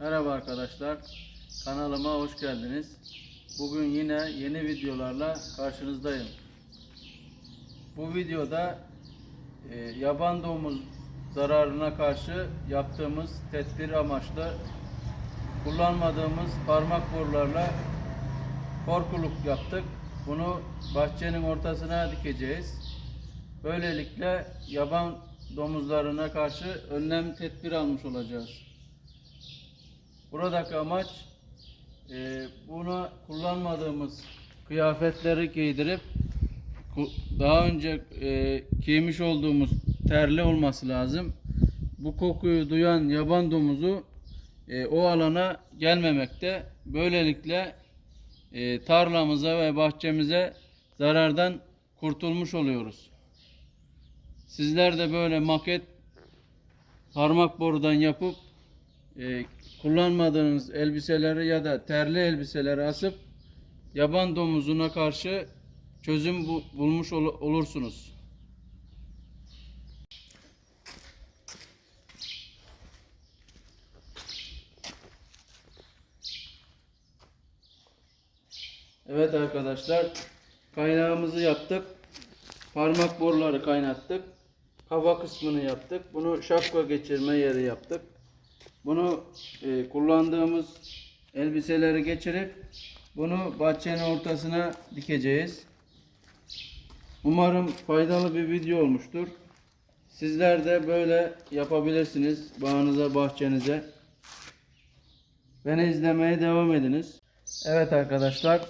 Merhaba arkadaşlar. Kanalıma hoş geldiniz. Bugün yine yeni videolarla karşınızdayım. Bu videoda e, yaban domuz zararına karşı yaptığımız tedbir amaçlı kullanmadığımız parmak borularla korkuluk yaptık. Bunu bahçenin ortasına dikeceğiz. Böylelikle yaban domuzlarına karşı önlem tedbir almış olacağız. Buradaki amaç e, buna kullanmadığımız kıyafetleri giydirip daha önce e, giymiş olduğumuz terli olması lazım. Bu kokuyu duyan yaban domuzu e, o alana gelmemekte. Böylelikle e, tarlamıza ve bahçemize zarardan kurtulmuş oluyoruz. Sizler de böyle maket parmak borudan yapıp e, kullanmadığınız elbiseleri ya da terli elbiseleri asıp yaban domuzuna karşı çözüm bu- bulmuş ol- olursunuz. Evet arkadaşlar kaynağımızı yaptık. Parmak boruları kaynattık. Hava kısmını yaptık. Bunu şapka geçirme yeri yaptık. Bunu e, kullandığımız elbiseleri geçirip bunu bahçenin ortasına dikeceğiz. Umarım faydalı bir video olmuştur. Sizler de böyle yapabilirsiniz bağınıza, bahçenize. Beni izlemeye devam ediniz. Evet arkadaşlar,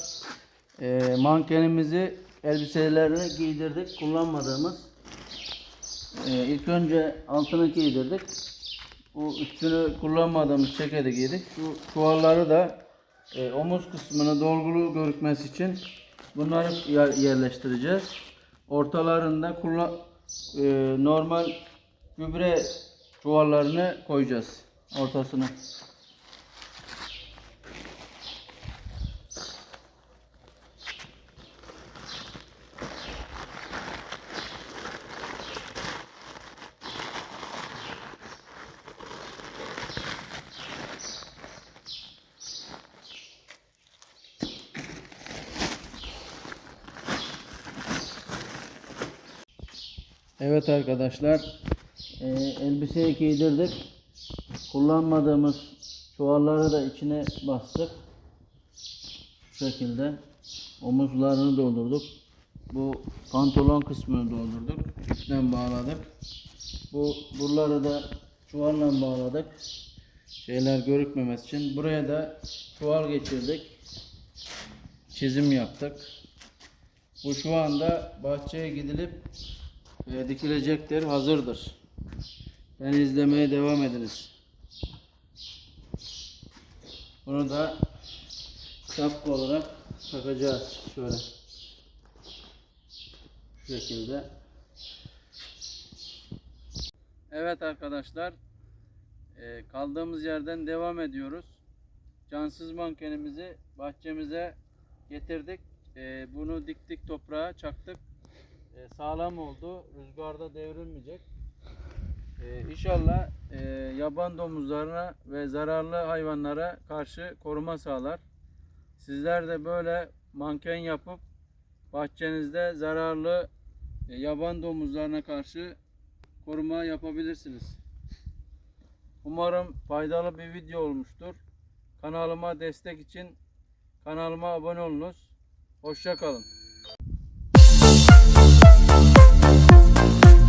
e, mankenimizi elbiselerini giydirdik, kullanmadığımız. E, ilk önce altını giydirdik. Bu üstünü kullanmadığımız ceketi giydik. Şu çuvalları da e, omuz kısmını dolgulu görükmesi için bunları yer- yerleştireceğiz. Ortalarında kullan e, normal gübre çuvallarını koyacağız ortasına. Evet arkadaşlar, e, elbiseyi giydirdik. Kullanmadığımız çuvalları da içine bastık. Şu şekilde omuzlarını doldurduk. Bu pantolon kısmını doldurduk. İpten bağladık. Bu buraları da çuvalla bağladık. Şeyler görükmemesi için. Buraya da çuval geçirdik. Çizim yaptık. Bu şu anda bahçeye gidilip e, dikilecektir, hazırdır. Beni izlemeye devam ediniz. Bunu da şapka olarak takacağız şöyle. Şu şekilde. Evet arkadaşlar, e, kaldığımız yerden devam ediyoruz. Cansız mankenimizi bahçemize getirdik. E, bunu diktik toprağa, çaktık. E, sağlam oldu. Rüzgarda devrilmeyecek. E, inşallah e, yaban domuzlarına ve zararlı hayvanlara karşı koruma sağlar. Sizler de böyle manken yapıp bahçenizde zararlı e, yaban domuzlarına karşı koruma yapabilirsiniz. Umarım faydalı bir video olmuştur. Kanalıma destek için kanalıma abone olunuz. Hoşça kalın. Thank